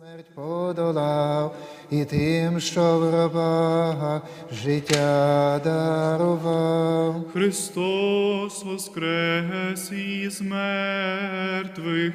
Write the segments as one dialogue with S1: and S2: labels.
S1: Смерть подолав, і тим, що в гробах життя дарував.
S2: Христос воскрес із мертвих,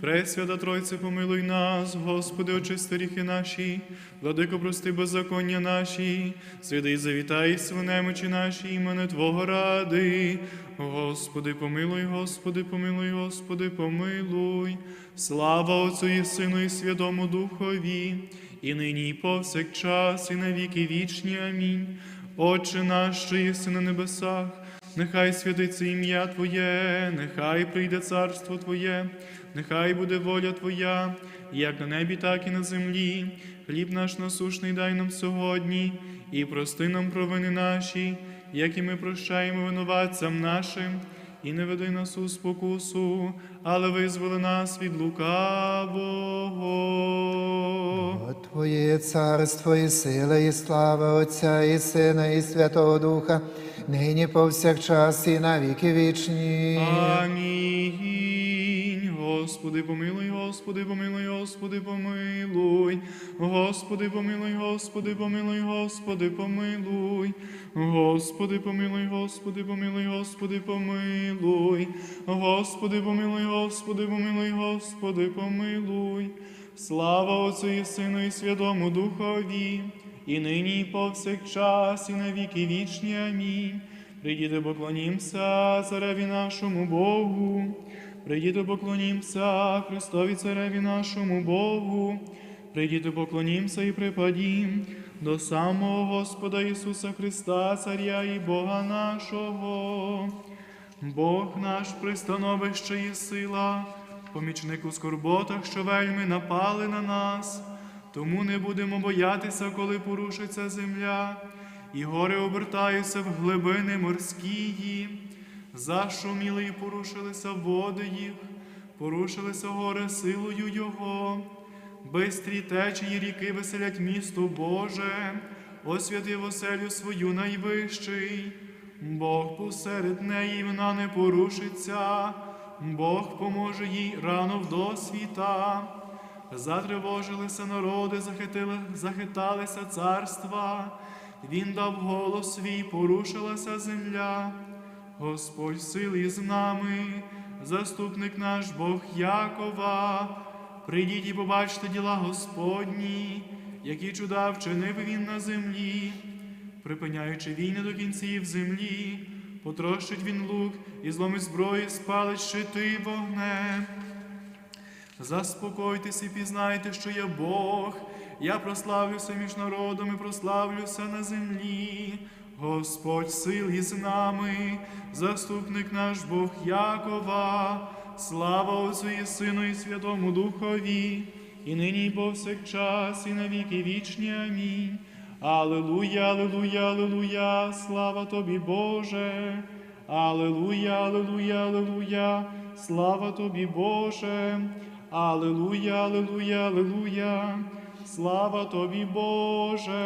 S2: Пресвята Тройце, помилуй нас, Господи, очисти ріхи наші, владико, прости беззаконня наші, святий завітай свинемочі наші, імени Твого ради. Господи, помилуй, Господи, помилуй, Господи, помилуй. Слава Отцю і Сину, і Святому Духові, і нині, і повсякчас, і на віки вічні. Амінь. Отче наш, що єси на небесах, Нехай святиться ім'я Твоє, нехай прийде царство Твоє, нехай буде воля Твоя, як на небі, так і на землі. Хліб наш насушний дай нам сьогодні, і прости нам провини наші, як і ми прощаємо винуватцям нашим, і не веди нас у спокусу, але визволи нас від лукавого.
S1: От Твоє царство і сила, і слава Отця і Сина, і Святого Духа, нині повсякчас і на віки вічні.
S2: Амінь. Господи, помилуй, Господи, помилуй, Господи, помилуй. Господи, помилуй, Господи, помилуй, Господи, помилуй. Господи, помилуй, Господи, помилуй, Господи, помилуй. Господи, помилуй, Господи, помилуй, Господи, помилуй. Слава Отцю і Сину, і Святому Духові, і нині, і повсякчас, і на віки вічні. Амінь. Прийдіте, поклонімся цареві нашому Богу. Прийдіте, поклонімся Христові цареві нашому Богу. Прийдіте, поклонімся і припадім до самого Господа Ісуса Христа, Царя і Бога нашого. Бог наш пристановище і сила, помічник у скорботах, що вельми напали на нас. Тому не будемо боятися, коли порушиться земля, і гори обертаються в глибини морськії. Зашуміли і порушилися води їх, порушилися гори силою Його, бистрі течії ріки веселять місто Боже, освятив оселю свою найвищий. Бог посеред неї вона не порушиться, Бог поможе їй рано в досвіта. Затривожилися народи, захитили, захиталися царства, Він дав голос свій, порушилася земля. Господь сили з нами, заступник наш Бог Якова. Прийдіть і побачте діла Господні, які чуда вчинив він на землі, припиняючи війни до кінців землі, потрощить він лук і зломить зброї, спалить щити вогнем. Заспокойтесь і пізнайте, що я Бог. Я прославлюся між народами, прославлюся на землі. Господь сил із нами, заступник наш Бог Якова, слава Отцю Сину, і Святому Духові, і нині, і повсякчас, і на віки вічні. Амінь. Аллилуйя, аллилуйя, аллилуйя, слава тобі, Боже. Аллилуйя, аллилуйя, аллилуйя, слава тобі, Боже. Аллилуйя, аллилуйя, аллилуйя, слава тобі, Боже.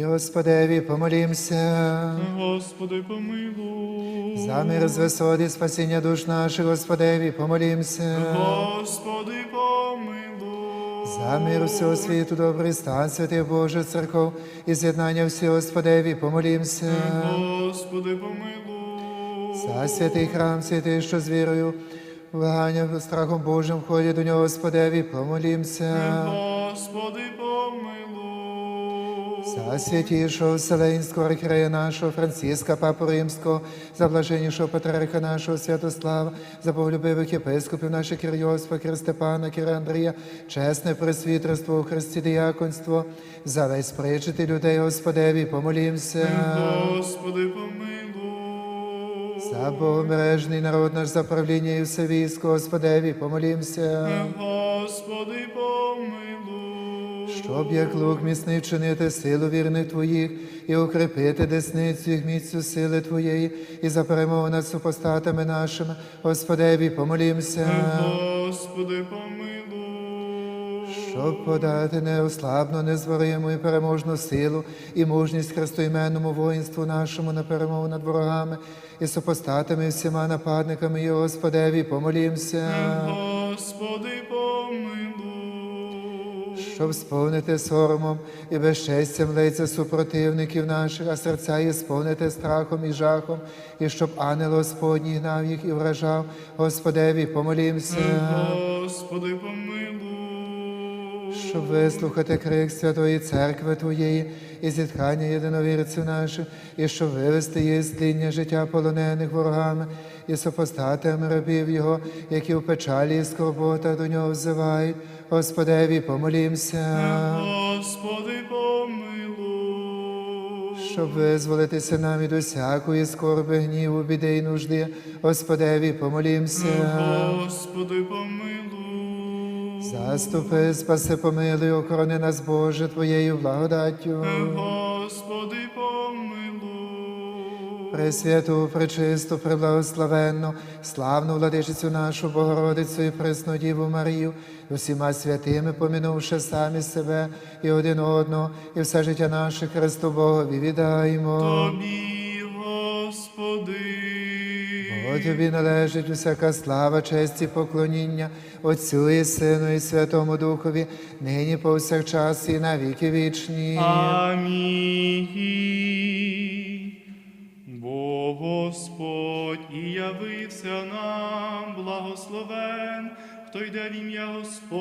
S1: Господеві, помолімся.
S2: Господи, помилуй.
S1: За мир з висоти, спасіння душ наших, Господеві, помолімся.
S2: Господи, помилуй.
S1: За мир всього світу, добрий стан, святих Божих церков і з'єднання всіх, Господеві, помолімся.
S2: Господи, помилуй.
S1: За святий храм, святий, що з вірою, вигання страхом Божим входять до нього, Господеві, помолімся.
S2: Господи, помилуй.
S1: За святішого Вселенського архірея нашого Франциска, Папу Римського, за блаженнішого патріарха нашого Святослава, за боголюбивих єпископів наших Кир Йосифа, Кир Степана, Кир Андрія, чесне пресвітерство у Христі діяконство, за весь причити людей Господеві, помолімся.
S2: Господи, помилуй.
S1: За богомережний народ наш за правління і все військо, Господеві, помолімся.
S2: Господи, помилуй.
S1: Щоб як лук міцний вчинити силу вірних Твоїх і укріпити десницю їх міцю сили Твоєї, і за перемогу над супостатами нашими, Господеві, помолімся.
S2: Господи, помилуй.
S1: Щоб подати неослабну, незвориму і переможну силу і мужність христоіменному воїнству нашому на перемогу над ворогами і супостатами і всіма нападниками, і Господеві, помолімся.
S2: Господи, помилуй.
S1: Щоб сповнити соромом і безчестям лиця супротивників наших, а серця їх сповнити страхом і жахом, і щоб ангел Господній гнав їх і вражав, Господеві, помолімся,
S2: Господи, помилуй.
S1: щоб вислухати крик Святої Церкви Твоєї і зітхання єдиновірців наших, і щоб вивести її з тління життя полонених ворогами і супостатами рабів Його, які в печалі і скорботах до нього взивають. Господеві, помолімся.
S2: Господи, помилуй.
S1: щоб визволитися нам від усякої скорби, гніву, біди й нужди. Господеві, помолімся.
S2: Господи, помилуй.
S1: Заступи, спаси, помилуй, охорони нас, Боже, Твоєю благодаттю.
S2: Господи, помилуй.
S1: Пресвяту, пречисту, преблагословенну, славну владичицю нашу Богородицю і пресну Діву Марію, і усіма святими, помінувши самі себе і один одного, і все життя наше Христу Богові віддаємо.
S2: Тобі, Господи.
S1: Бо тобі належить усяка слава, честь і поклоніння Отцю і Сину, і Святому Духові, нині повсякчас і на віки вічні.
S2: Амінь. Бо Господь і явився нам, благословен, хто йде в ім'я Господнє.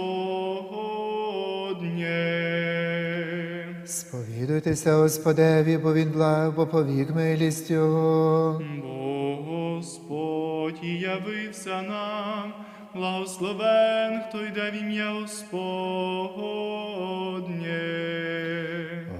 S1: Сповідуйтеся Господеві, бо Він благ, бо повік милість Його.
S2: Бо Господь і явився нам, благословен, хто йде в ім'я Господнє.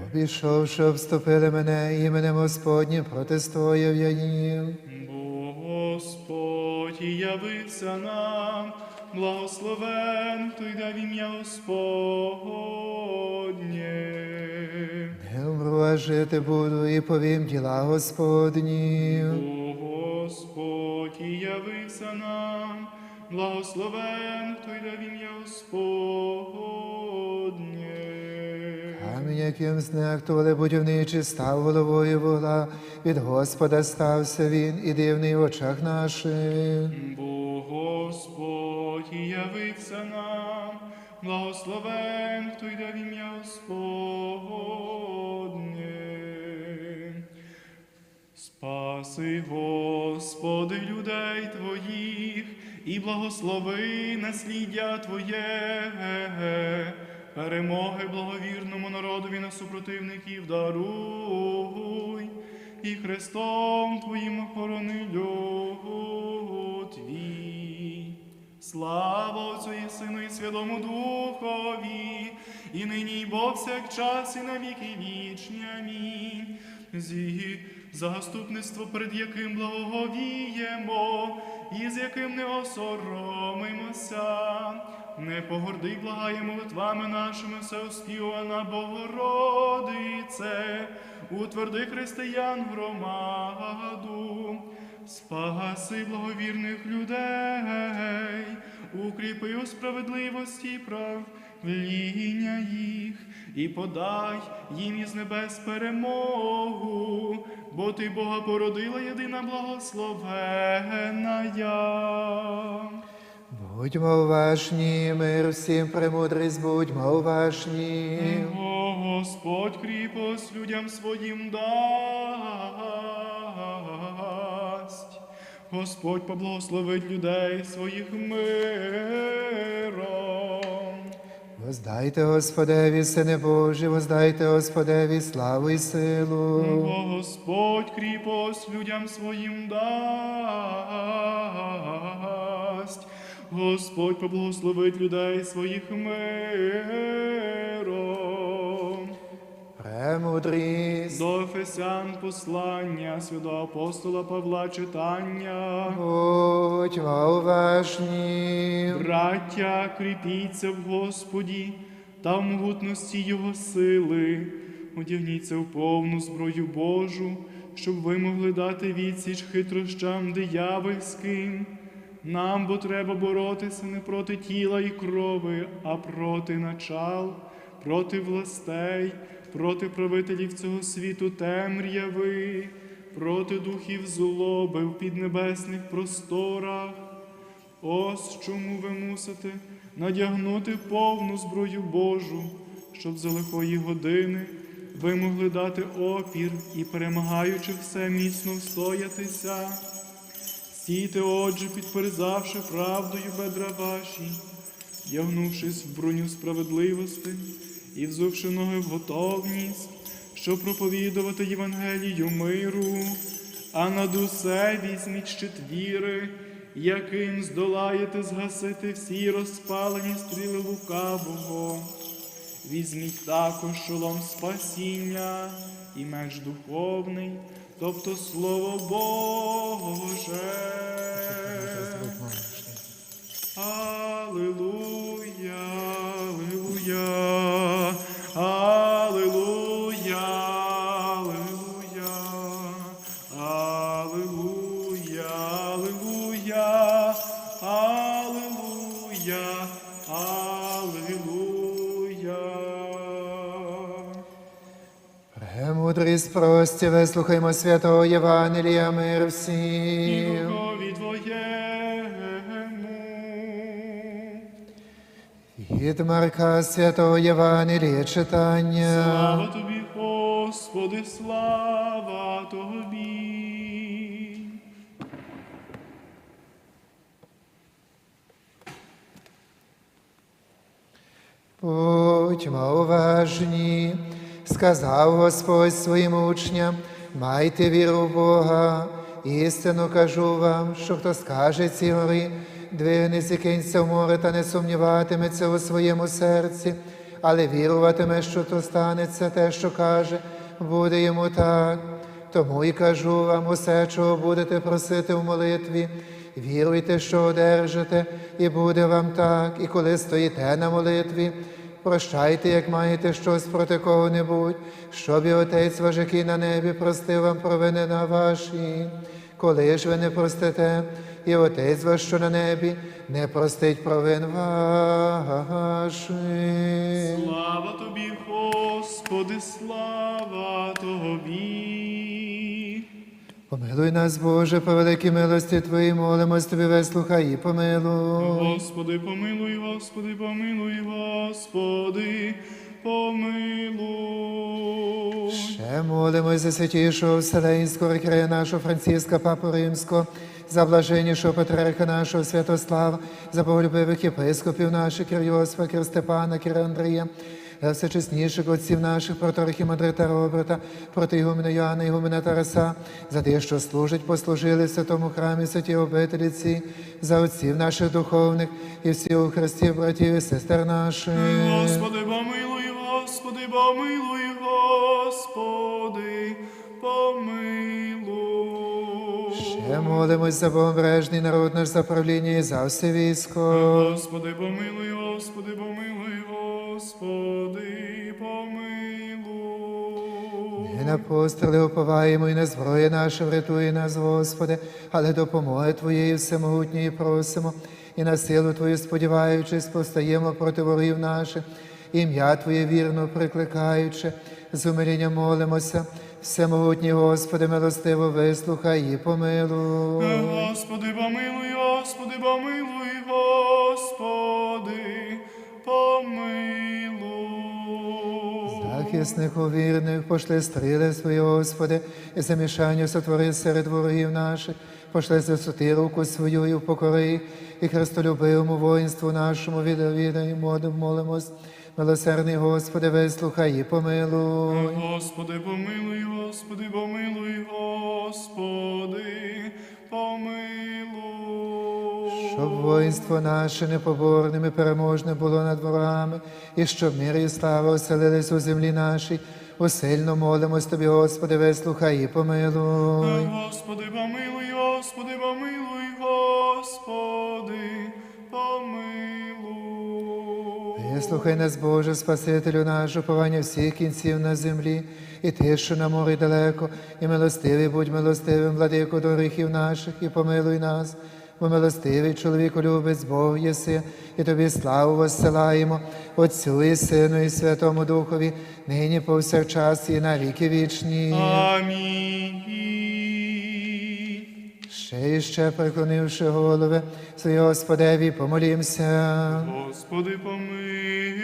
S1: Обійшовши, обступили мене іменем Господнім, протистояв я їм.
S2: Бо Господь і явився нам, благословен, хто йде в ім'я Господнє.
S1: Не умру, жити буду і повім діла Господні.
S2: Бо Господь і явився нам, благословен, хто йде в ім'я Господнє.
S1: Камінь, яким знехтували будівничі, став головою вугла. Від Господа стався він і дивний в очах наших.
S2: Бо Господь і явився нам, благословен, хто йде в ім'я Господнє. Спаси, Господи, людей Твоїх, і благослови насліддя Твоє, перемоги благовірному народові на супротивників даруй, і Христом Твоїм охорони люд Твій. Слава Отцю і Сину і Святому Духові, і нині, і повсякчас, і на віки вічні. Амінь. Зі заступництво, перед яким благоговіємо, і з яким не осоромимося. Не погорди, благаємо молитвами нашими, всеоспівана Богородице, утверди християн громаду. Спаси благовірних людей, укріпи у справедливості правління їх, і подай їм із небес перемогу, бо ти Бога породила єдина благословена. я.
S1: Будьмо уважні, мир всім премудрість, будьмо уважні.
S2: О, Господь кріпость людям своїм дасть. Господь поблагословить людей своїх миром.
S1: Воздайте Господеві, Сине Божі, воздайте Господеві славу і силу.
S2: Бо Господь кріпость людям своїм дасть. Господь поблагословить людей своїх миром.
S1: Премудрість.
S2: До Ефесян послання святого апостола Павла читання.
S1: Будьмо уважні.
S2: Браття, кріпіться в Господі та в могутності Його сили. Одягніться в повну зброю Божу, щоб ви могли дати відсіч хитрощам диявольським. Нам бо треба боротися не проти тіла і крови, а проти начал, проти властей, проти правителів цього світу темряви, проти духів злоби в піднебесних просторах. Ось чому ви мусите надягнути повну зброю Божу, щоб за лихої години ви могли дати опір і, перемагаючи все, міцно встоятися. Стійте, отже, підперезавши правдою бедра ваші, вдягнувшись в броню справедливості і взувши ноги в готовність, щоб проповідувати Євангелію миру, а над усе візьміть щит віри, яким здолаєте згасити всі розпалені стріли лукавого. Візьміть також шолом спасіння і меч духовний, тобто Слово Боже.
S1: Премудрість прості, вислухаймо святого Євангелія, мир
S2: І
S1: всім.
S2: Духові Твоєму.
S1: Від Марка святого Євангелія читання.
S2: Слава тобі, Господи, слава тобі.
S1: Будьмо уважні, сказав Господь своїм учням, майте віру в Бога. Істину кажу вам, що хто скаже цій горі, двигнеться кинься в море та не сумніватиметься у своєму серці, але віруватиме, що то станеться те, що каже, буде йому так. Тому і кажу вам усе, чого будете просити в молитві. Віруйте, що одержите, і буде вам так, і коли стоїте на молитві, прощайте, як маєте щось проти кого-небудь, щоб і Отець ваш, який на небі, простив вам провини на ваші. Коли ж ви не простите, і Отець ваш, що на небі, не простить провин ваших.
S2: Слава тобі, Господи, слава тобі.
S1: Помилуй нас, Боже, по великій милості Твоїй, молимось Тобі, вислухай і помилуй.
S2: Господи, помилуй, Господи, помилуй, Господи, помилуй.
S1: Ще молимось за святішого Вселенського рекрея нашого Франциска, Папу Римського, за блаженнішого патріарха нашого Святослава, за боголюбивих єпископів наших, Кир Йосифа, Кир Степана, Кир Андрія, всечесніших отців наших, проторихів Мадрита Роберта, проти Ігумена Йоанна, Ігумена Тараса, за тих, що служать, послужили в святому храмі святій обителіці, за отців наших духовних і всіх у Христі, братів і сестер наших.
S2: Господи, помилуй, Господи, помилуй, Господи, помилуй.
S1: Ще молимось за богобережний народ наш за правління і за все військо.
S2: Господи, помилуй, Господи, помилуй, Господи, помилуй.
S1: І на постріли уповаємо, і на зброї наша врятує нас, Господи, але допомоги Твоєї всемогутньої просимо, і на силу Твою сподіваючись, постаємо проти ворогів наших, ім'я Твоє вірно прикликаючи, з умилінням молимося, всемогутній Господи, милостиво вислухай і помилуй.
S2: Господи, помилуй, Господи, помилуй, Господи, помилуй.
S1: Захиснику вірних, пошли стріли свої, Господи, і замішання сотвори серед ворогів наших, пошли засоти руку свою і покори, і христолюбивому воїнству нашому відовідаємо, молимось. Милосердний Господи, вислухай і помилуй.
S2: Господи, помилуй, Господи, помилуй, Господи, помилуй.
S1: Щоб воїнство наше непоборним і переможне було над ворогами, і щоб мир і слава оселились у землі нашій. Усильно молимось Тобі, Господи, вислухай і помилуй.
S2: Господи, помилуй, Господи, помилуй, Господи, помилуй.
S1: Вислухай нас, Боже, Спасителю наш, уповання всіх кінців на землі, і ти, що на морі далеко, і милостивий будь милостивим, владико до гріхів наших, і помилуй нас, бо милостивий чоловіку любець Бог єси, і тобі славу воссилаємо, Отцю і Сину, і Святому Духові, нині повсякчас, і на віки вічні.
S2: Амінь.
S1: Ще і ще преклонивши голови, свої Господеві, помолімся.
S2: Господи, помилуй,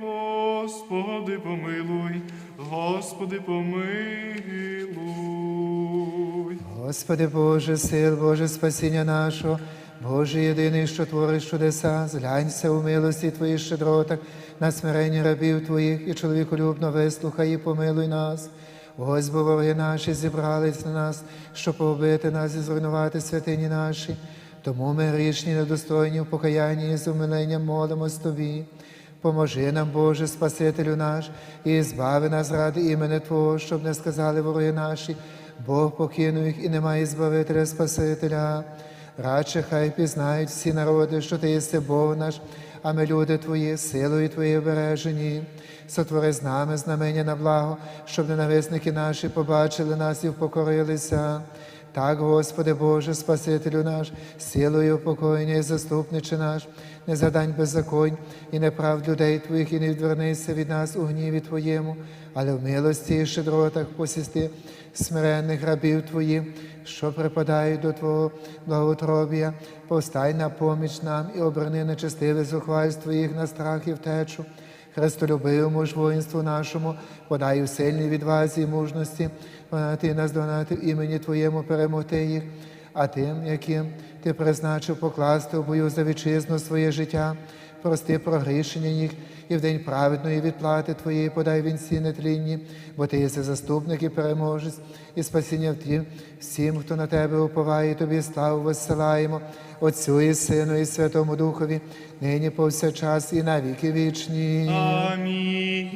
S2: Господи, помилуй, Господи, помилуй.
S1: Господи Боже, сил, Боже, спасіння нашого, Боже єдиний, що твориш чудеса, зглянься у милості Твоїх щедротах, на смиренні рабів Твоїх і чоловіколюбно вислухай і помилуй нас. Ось бо вороги наші зібрались на нас, щоб побити нас і зруйнувати святині наші. Тому ми грішні, недостойні в покаянні і з умиленням молимось Тобі. Поможи нам, Боже, Спасителю наш, і збави нас ради імени Твого, щоб не сказали вороги наші, Бог покинув їх і немає Збавителя Спасителя. Радше хай пізнають всі народи, що Ти єси Бог наш, а ми люди Твої, силою Твої бережені. Сотвори з нами знамення на благо, щоб ненависники наші побачили нас і впокорилися. Так, Господи Боже, Спасителю наш, силою упокоєння і заступниче наш, не задань беззаконь і неправд людей Твоїх, і не відвернися від нас у гніві Твоєму, але в милості і щедротах посісти смиренних рабів Твоїх, що припадають до Твого благотробія, повстай на поміч нам і оберни нечестиве зухвальство їх на страх і втечу. Христолюбивому ж воїнству нашому, подай у сильній відвазі і мужності, вона ти нас в імені Твоєму перемогти їх, а тим, яким ти призначив покласти в бою за вітчизну своє життя, прости прогрішення їх, і в день праведної відплати Твоєї подай вінці нетлінні, бо Ти єси заступник і переможець, і спасіння в тім всім, хто на тебе уповає, тобі славу воссилаємо, Отцю і Сину, і Святому Духові, нині повсякчас і на віки вічні.
S2: Амінь.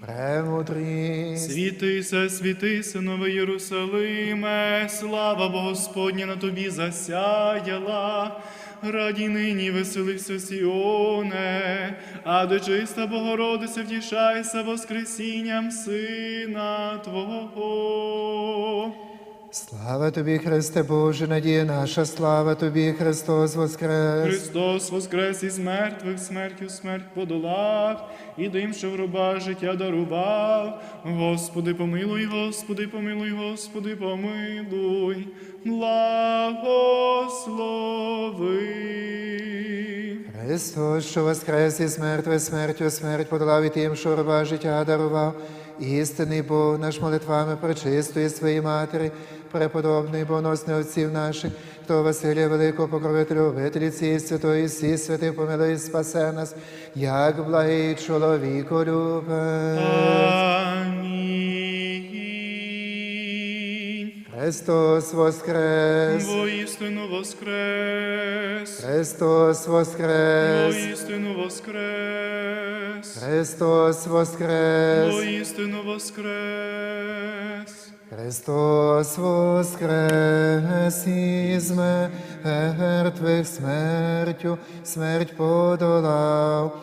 S1: Премудрість.
S2: Світися, світися, новий Єрусалиме, слава Господня на тобі засяяла. Раді нині веселився Сіоне, а до чиста Богородиця втішайся Воскресінням Сина Твого.
S1: Слава тобі, Христе Боже, надія наша, слава тобі, Христос Воскрес.
S2: Христос воскрес із мертвих, смертю смерть подолав, і дим, що в гроба життя дарував. Господи, помилуй, Господи, помилуй, Господи, помилуй, благослови.
S1: Христос, що воскрес із мертвих, смертю смерть подолав і тим, що раба життя дарував. Істинний Бог наш молитвами пречистої своєї матері, преподобний боносний отців наших, хто Василія Великого покровителю, обителі цієї святої, всі святи помилуй, спасе нас, як благий чоловіко любе. Христос Воскрес!
S2: Воістину воскрес.
S1: Христос Воскрес!
S2: Воістину воскрес.
S1: Христос Воскрес!
S2: Воістину воскрес.
S1: Христос воскрес із мертвих смертю, смерть подолав,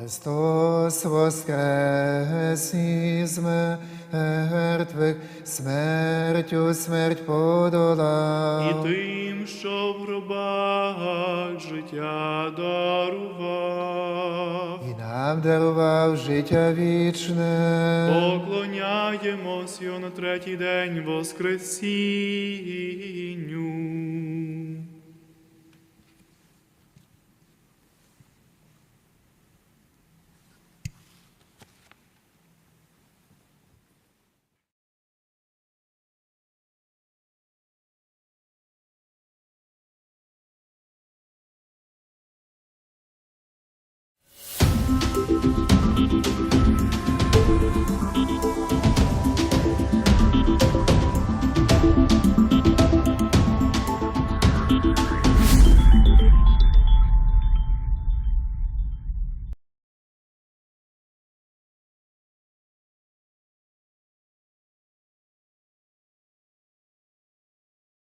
S1: Христос воскрес із мертвих, смертю смерть подолав.
S2: І тим, що в гробах життя дарував.
S1: І нам дарував життя вічне.
S2: Поклоняємось його на третій день Воскресінню.